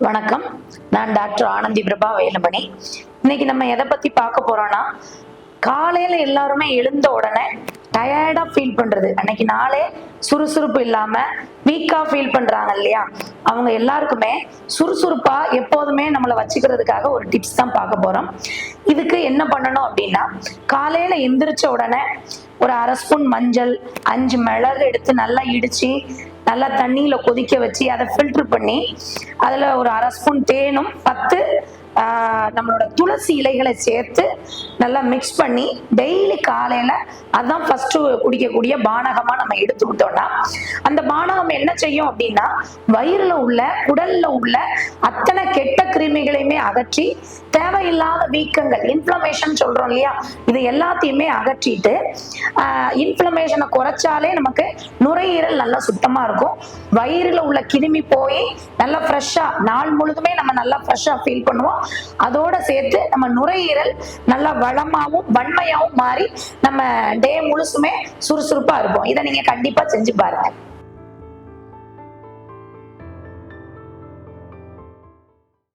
வணக்கம். நான் டாக்டர் ஆனந்தி பிரபா வேலுமணி. இன்னைக்கு நம்ம எதை பத்தி பார்க்க போறோம்னா காலையில எல்லாருமே எழுந்த உடனே டயர்டா ஃபீல் பண்றது. அன்னைக்கு நாளே சுறுசுறுப்பு இல்லாம வீக்கா ஃபீல் பண்றாங்க இல்லையா? அவங்க எல்லாருக்குமே சுறுசுறுப்பா எப்போதுமே நம்மளை வச்சுக்கிறதுக்காக ஒரு டிப்ஸ் தான் பார்க்க போறோம். இதுக்கு என்ன பண்ணணும் அப்படின்னா காலையில எந்திரிச்ச உடனே ஒரு அரை ஸ்பூன் மஞ்சள் அஞ்சு மிளகு எடுத்து நல்லா இடிச்சு நல்லா தண்ணியில கொதிக்க வச்சு அதை ஃபில்டர் பண்ணி அதுல ஒரு அரை ஸ்பூன் தேனும் பத்து ஆஹ், நம்மளோட துளசி இலைகளை சேர்த்து நல்லா மிக்ஸ் பண்ணி டெய்லி காலையில அதான் ஃபர்ஸ்ட் குடிக்கக்கூடிய பானகமா நம்ம எடுத்துக்கிட்டோம்னா அந்த பானகம் என்ன செய்யும் அப்படின்னா வயிறுல உள்ள உடல்ல உள்ள அத்தனை கெட்ட கிருமிகளையுமே அகற்றி தேவையில்லாத வீக்கங்கள் இன்ஃப்ளமேஷன் சொல்றோம் இல்லையா? இது எல்லாத்தையுமே அகற்றிட்டு இன்ஃப்ளமேஷனை குறைச்சாலே நமக்கு நுரையீரல் நல்லா சுத்தமா இருக்கும். வயிறுல உள்ள கிருமி போய் நல்லா ஃப்ரெஷ்ஷா நாள் முழுதுமே நம்ம நல்லா ஃப்ரெஷ்ஷா ஃபீல் பண்ணுவோம். அதோட சேர்த்து நம்ம நுரையீரல் நல்லா வளமாவும் வன்மையாவும் மாறி நம்ம டே முழுசுமே சுறுசுறுப்பா இருப்போம். இதை நீங்க கண்டிப்பா செஞ்சு பாருங்க.